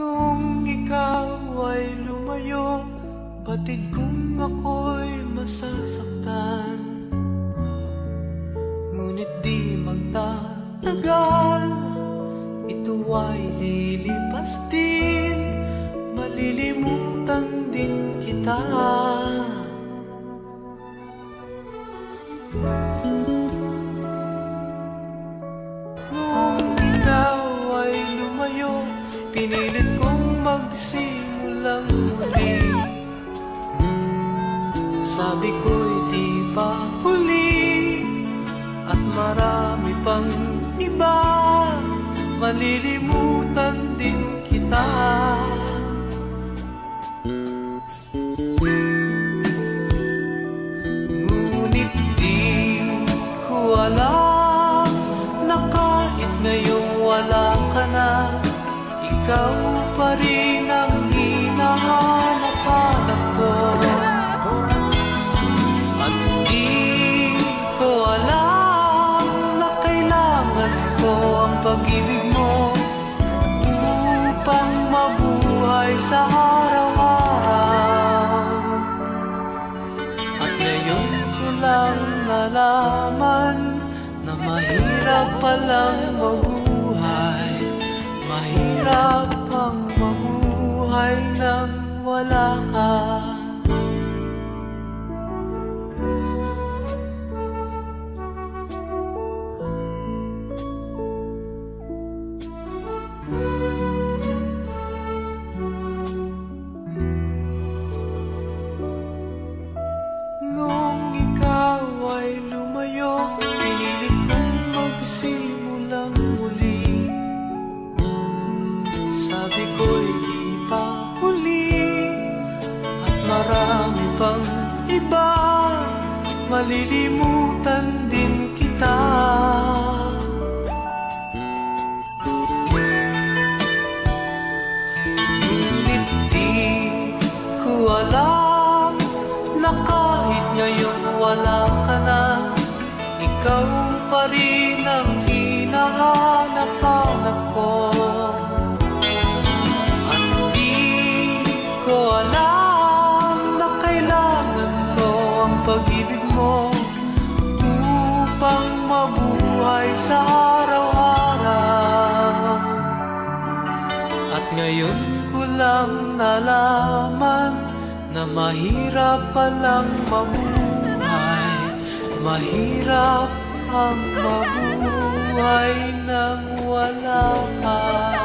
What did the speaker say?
Nung ikaw ay lumayo Batid kong ako'y masasaktan. Ngunit di magtatagal Ito ay lilipas din Malilimutan din kita. Nung Pinilit kong magsimulang muli. Sabi ko'y di pa huli. At marami pang iba. Malilimutan din kita. Ngunit di ko alam Na kahit ngayong wala Ikaw pa ang hinahanap-hanap ko. At di ko alam na kailangan ko ang pag-ibig mo Upang mabuhay sa araw-araw. At ngayon ko lang nalaman Na mahirap palang mabuhay wala pang iba Malilimutan din kita. Ngunit di ko alam Na kahit ngayon wala ka na Ikaw pa rin pag-ibig mo Upang mabuhay sa araw-araw. At ngayon ko lang nalaman na mahirap palang mabuhay. Mahirap ang mabuhay nang wala ka